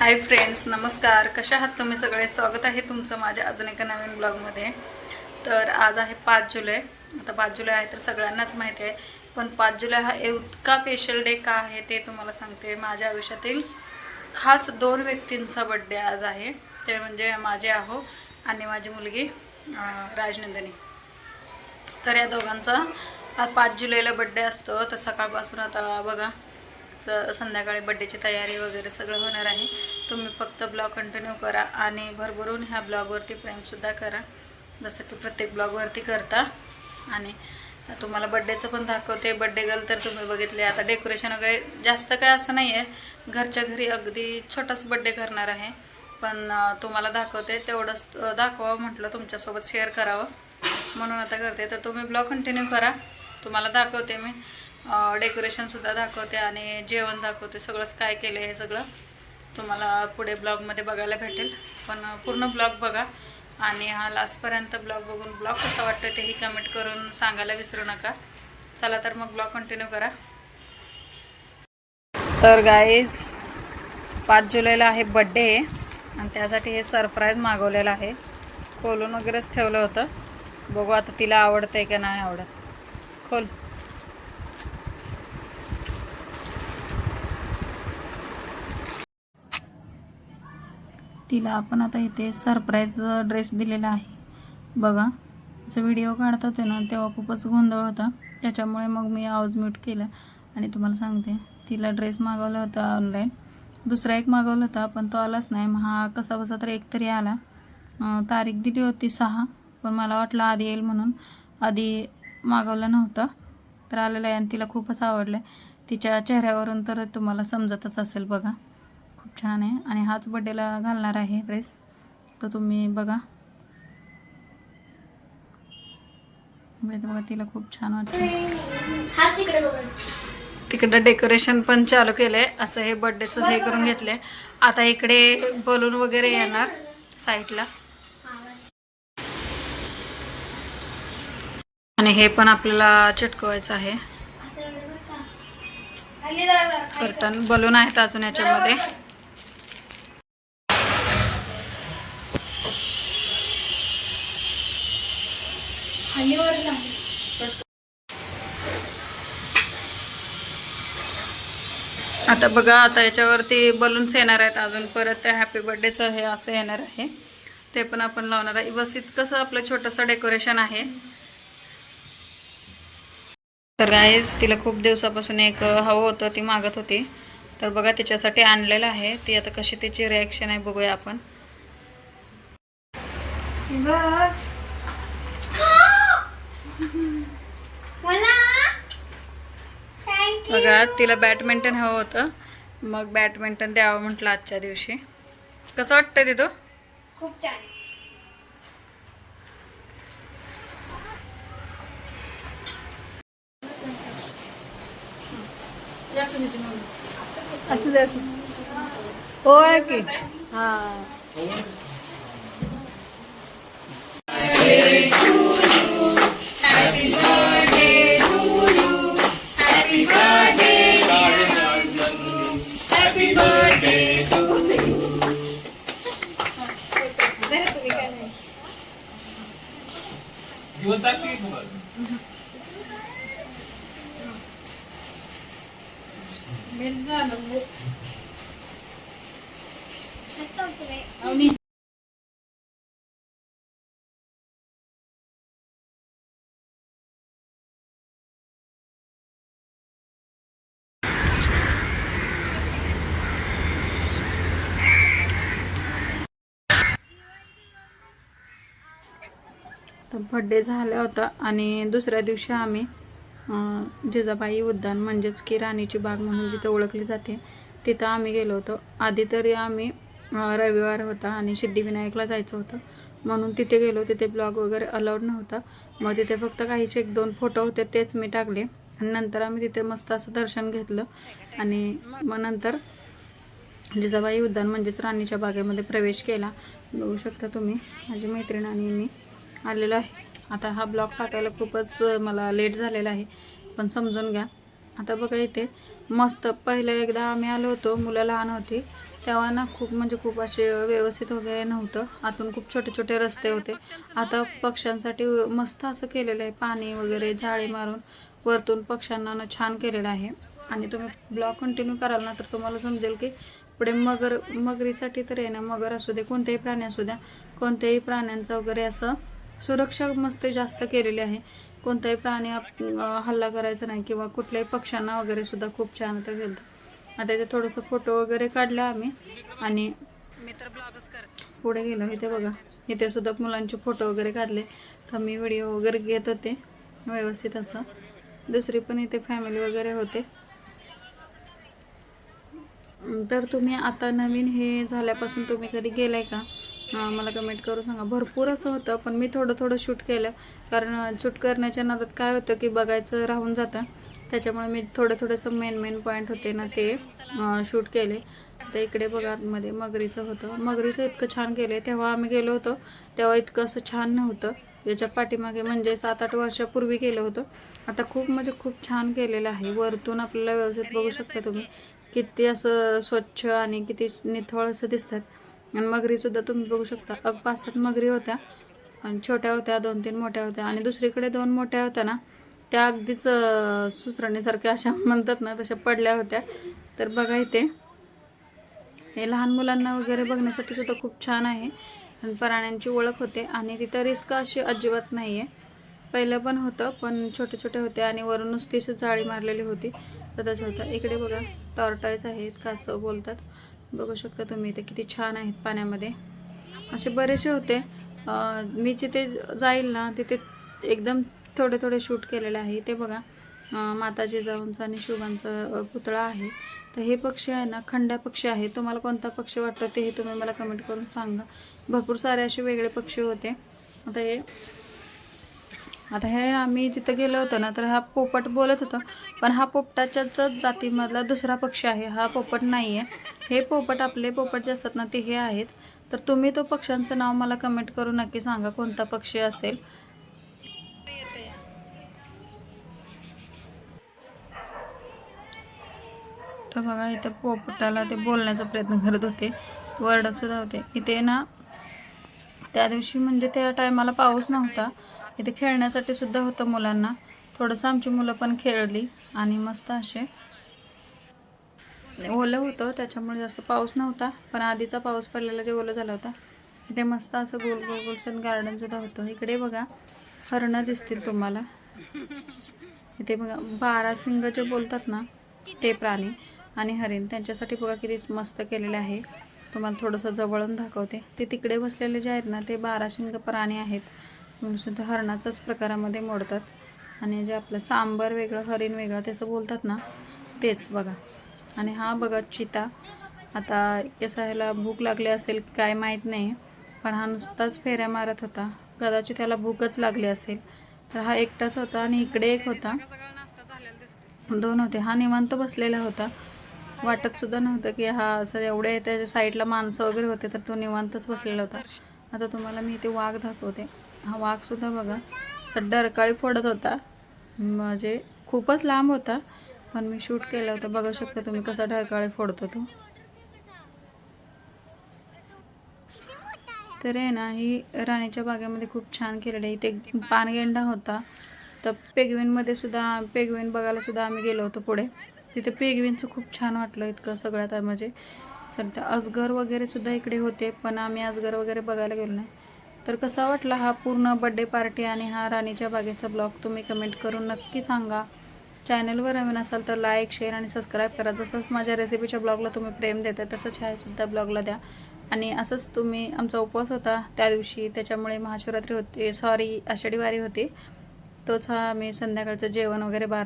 Hi friends नमस्कार. कशा आहात तुम्ही सगळे? स्वागत आहे तुमचं माझ्या अजून एका नवीन ब्लॉगमध्ये. तर आज आहे पाच जुलै. आता पाच जुलै आहे तर सगळ्यांनाच माहिती आहे. पण पाच जुलै हा इतका स्पेशल डे का आहे ते तुम्हाला सांगते. माझ्या आयुष्यातील खास दोन व्यक्तींचा बड्डे आज आहे. ते म्हणजे माझे आहो आणि माझी मुलगी राजनंदिनी. तर या दोघांचा पाच जुलैला बड्डे असतो. तर सकाळपासून आता बघा संध्याकाळी बड्डेची तयारी वगैरे सगळं होणार आहे. तुम्ही फक्त ब्लॉग कंटिन्यू करा आणि भरभरून ह्या ब्लॉगवरती प्रेमसुद्धा करा. जसं की प्रत्येक ब्लॉगवरती करता. आणि तुम्हाला बड्डेचं पण दाखवते. बड्डे गर्ल तर तुम्ही बघितले. आता डेकोरेशन वगैरे जास्त काय असं नाही आहे घरच्या घरी अगदी छोटाच बड्डे करणार आहे. पण तुम्हाला दाखवते. तेवढंच दाखवावं म्हटलं तुमच्यासोबत शेअर करावं. म्हणून आता करते. तर तुम्ही ब्लॉग कंटिन्यू करा. तुम्हाला दाखवते मी. डेकोरेशनसुद्धा दाखवते आणि जेवण दाखवते. सगळंच काय केलं हे सगळं. तुम्हाला पुढे ब्लॉगमध्ये बघायला भेटेल. पण पूर्ण ब्लॉग बघा. आणि हा लास्टपर्यंत ब्लॉग बघून ब्लॉग कसा वाटतं तेही कमेंट करून सांगायला विसरू नका. चला तर मग ब्लॉग कंटिन्यू करा. तर गाईज पाच जुलैला आहे बड्डे आणि त्यासाठी हे सरप्राईज मागवलेलं आहे. खोलून वगैरेच ठेवलं होतं. बघू आता तिला आवडतं आहे का नाही आवडत. खोल. तिला आपण आता इथे सरप्राईज ड्रेस दिलेला आहे. बघा जो व्हिडिओ काढत होते ना तेव्हा खूपच गोंधळ होता. त्याच्यामुळे मग मी आवाज म्यूट केला आणि तुम्हाला सांगते तिला ड्रेस मागवला होता ऑनलाईन दुसरा एक मागवला होता पण तो आलाच नाही. मग हा कसा बसा तर एक तरी आला. तारीख दिली होती सहा पण मला वाटलं आधी येईल म्हणून. आधी मागवला नव्हता तर आलेला आहे आणि तिला खूपच आवडलं तिच्या चेहऱ्यावरून तर तुम्हाला समजतच असेल बघा. खूप छान आहे. आणि हाच बड्डेला घालणार आहे ड्रेस. तर तुम्ही बघा. बघा तिला खूप छान वाटतं तिकडे डेकोरेशन पण चालू केलंय. असं हे बर्थडेचं हे करून घेतलंय. आता इकडे बलून वगैरे येणार साईडला. आणि हे पण आपल्याला चिटकवायचं आहे. कर्टन बलून आहेत अजून याच्यामध्ये. आता बघा आता याच्यावरती बलून्स येणार आहेत अजून. परत त्या हॅपी बर्थडेचं हे असं येणार आहे. ते पण आपण लावणार आहे. बस इतकंसं आपलं छोटंसं डेकोरेशन आहे. तर गाईज तिला खूप दिवसापासून एक हवं होतं ती मागत होती. तर बघा तिच्यासाठी आणलेलं आहे. ती आता कशी तिची रिॲक्शन आहे बघूया आपण बघ मला थँक बघा तिला बॅडमिंटन हवं होतं. मग बॅडमिंटन द्यावं म्हटलं आजच्या दिवशी. कसं वाटतंय तिथं? खूप छान. असं दे होय की. हा. जीवन साथी को बोल मिर्जा नंबर तर बड्डे झाला होता आणि दुसऱ्या दिवशी आम्ही जिजाबाई उद्यान म्हणजेच की राणीची बाग म्हणून जिथं ओळखली जाते तिथं आम्ही गेलो होतो. आधी तरी आम्ही रविवार होता आणि सिद्धिविनायकला जायचं होतं. म्हणून तिथे गेलो तिथे ब्लॉग वगैरे अलाउड नव्हता. मग तिथे फक्त काहीचे एक दोन फोटो होते तेच मी टाकले. आणि नंतर आम्ही तिथे मस्त असं दर्शन घेतलं. आणि मग नंतर जिजाबाई उद्यान म्हणजेच राणीच्या बागेमध्ये प्रवेश केला. बघू शकता तुम्ही माझी मैत्रीण आणि मी. आलेलं आहे. आता हा ब्लॉग टाकायला खूपच मला लेट झालेला आहे. पण समजून घ्या. आता बघा इथे मस्त पहिलं एकदा आम्ही आलो होतो मुलं लहान होती. तेव्हा ना खूप म्हणजे खूप असे व्यवस्थित वगैरे नव्हतं. आतून खूप छोटे छोटे रस्ते होते. आता पक्ष्यांसाठी मस्त असं केलेलं आहे. पाणी वगैरे जाळी मारून वरतून पक्ष्यांना ना छान केलेलं आहे. आणि तुम्ही ब्लॉग कंटिन्यू कराल ना तर तुम्हाला समजेल की पुढे मगर मगरीसाठी तर आहे ना मगर असू दे कोणतेही प्राणी असू द्या कोणत्याही प्राण्यांचं वगैरे असं सुरक्षा मस्त जास्त केलेली आहे. कोणताही प्राणी हल्ला करायचा नाही किंवा कुठल्याही पक्ष्यांना वगैरे सुद्धा खूप छान आता गेलं आता इथे थोडंसं फोटो वगैरे काढला आम्ही आणि मी तर ब्लॉगच करते. पुढे गेलो इथे बघा. इथे सुद्धा मुलांचे फोटो वगैरे काढले. तर मी व्हिडिओ वगैरे घेत होते. व्यवस्थित असं. दुसरी पण इथे फॅमिली वगैरे होते. तर तुम्ही आता नवीन हे झाल्यापासून तुम्ही कधी गेलाय का? मला कमेंट करू सांगा. भरपूर असं होतं पण मी थोडं थोडं शूट केलं. कारण शूट करण्याच्या नादात काय होतं की बघायचं राहून जातं. त्याच्यामुळे मी थोडं थोडंसं मेन मेन पॉईंट होते ना ते शूट केले. तर इकडे बघा मध्ये मगरीचं होतं. मगरीचं इतकं छान केलं तेव्हा आम्ही गेलो होतो. तेव्हा इतकं असं छान नव्हतं. याच्या पाठीमागे म्हणजे सात आठ वर्षापूर्वी केलं होतं. आता खूप म्हणजे खूप छान केलेलं आहे. वरतून आपल्याला व्यवस्थित बघू शकता तुम्ही. किती असं स्वच्छ आणि किती निथळ असं दिसतात. आणि मगरीसुद्धा तुम्ही बघू शकता. अग पाच सात मगरी होत्या आणि छोट्या होत्या दोन तीन मोठ्या होत्या. आणि दुसरीकडे दोन मोठ्या होत्या ना त्या अगदीच सुसरणीसारख्या अशा म्हणतात ना तशा पडल्या होत्या. तर बघा इथे हे लहान मुलांना वगैरे बघण्यासाठी सुद्धा खूप छान आहे. आणि प्राण्यांची ओळख होते. आणि तिथं रिस्क अशी अजिबात नाही आहे पहिलं पण होतं पण छोटे छोटे होते आणि वरून नुसतीच जाळी मारलेली होती. तर तसं होतं. इकडे बघा टॉर्टॉईस आहेत कासव बोलतात. बघू शकता तुम्ही इथे किती छान आहेत पाण्यामध्ये. असे बरेचसे होते. मी जिथे जाईल ना तिथे एकदम थोडे थोडे शूट केलेले आहे. ते बघा अं, माता जिजाऊंचा आणि शिवांचा पुतळा आहे. तर हे पक्षी आहे ना खंड्या पक्षी आहे. तुम्हाला कोणता पक्षी वाटतो तेही तुम्ही मला कमेंट करून सांगा. भरपूर सारे असे वेगळे पक्षी होते. आता हे आता हे आम्ही जिथं गेलो होतो ना तर हा पोपट बोलत होतो पण हा पोपटाच्याच जातीमधला दुसरा पक्षी आहे हा पोपट नाही आहे हे पोपट आपले पोपट जे असतात ना ते हे आहेत. तर तुम्ही तो पक्ष्यांचं नाव मला कमेंट करून नक्की सांगा कोणता पक्षी असेल? तर बघा इथे पोपटाला ते बोलण्याचा प्रयत्न करत होते. वर्डसुद्धा होते. इथे ना त्या दिवशी म्हणजे त्या टायमाला पाऊस नव्हता. इथे खेळण्यासाठी सुद्धा होतं मुलांना. थोडंसं आमची मुलं पण खेळली आणि मस्त असे. ओलं होतं त्याच्यामुळे जास्त पाऊस नव्हता. पण आधीचा पाऊस पडलेला जे ओलं झाला होता इथे मस्त असं गोल गोल गोलसन गार्डन सुद्धा होतं. इकडे बघा हरणं दिसतील तुम्हाला. इथे बघा बारासिंग जे बोलतात ना ते प्राणी आणि हरिण त्यांच्यासाठी बघा किती मस्त केलेले आहे. तुम्हाला थोडंसं जवळून दाखवते. ते तिकडे बसलेले जे आहेत ना ते बाराशिंग प्राणी आहेत. म्हणूनसुद्धा हरणाचाच प्रकारामध्ये मोडतात. आणि जे आपलं सांबर वेगळं हरिण वेगळं त्याचं बोलतात ना तेच बघा. आणि हा बघा चिता. आता याचा ह्याला भूक लागली असेल काय माहीत नाही पण हा नुसताच फेऱ्या मारत होता. कदाचित त्याला भूकच लागली असेल. तर हा एकटाच होता आणि इकडे एक होता. दोन होते. हा निवांत बसलेला होता. वाटत सुद्धा नव्हतं की हा असं एवढे त्याच्या साईडला माणसं वगैरे होते तर तो निवांतच बसलेला होता. आता तुम्हाला मी इथे वाघ दाखवते. हा वाघसुद्धा बघा. सड्डा रकाळी फोडत होता. म्हणजे खूपच लांब होता. पण मी शूट केलं होतं. बघू शकता तुम्ही कसा ढरकाळी फोडतो तो. तर आहे ना ही राणीच्या बागेमध्ये खूप छान केलेलं आहे इथे पानगेंडा होता. तर पेगविनमध्ये सुद्धा पेगविन बघायला सुद्धा आम्ही गेलो होतो पुढे. तिथे पेगविनचं खूप छान वाटलं इतकं सगळ्यात म्हणजे चलतं अजगर वगैरे सुद्धा इकडे होते. पण आम्ही अजगर वगैरे बघायला गेलो नाही. तर कसा वाटला हा पूर्ण बड्डे पार्टी आणि हा राणीच्या बागेचा ब्लॉग तुम्ही कमेंट करून नक्की सांगा. चॅनलवर नवीन असाल तर लाईक शेअर आणि सबस्क्राईब करा. जसंच माझ्या रेसिपीच्या ब्लॉगला तुम्ही प्रेम देता तसंच ह्यासुद्धा ब्लॉगला द्या. आणि असंच तुम्ही आमचा उपवास होता त्या दिवशी. त्याच्यामुळे महाशिवरात्री होते सॉरी आषाढी वारी होती. तोच हा मी संध्याकाळचं जेवण वगैरे बार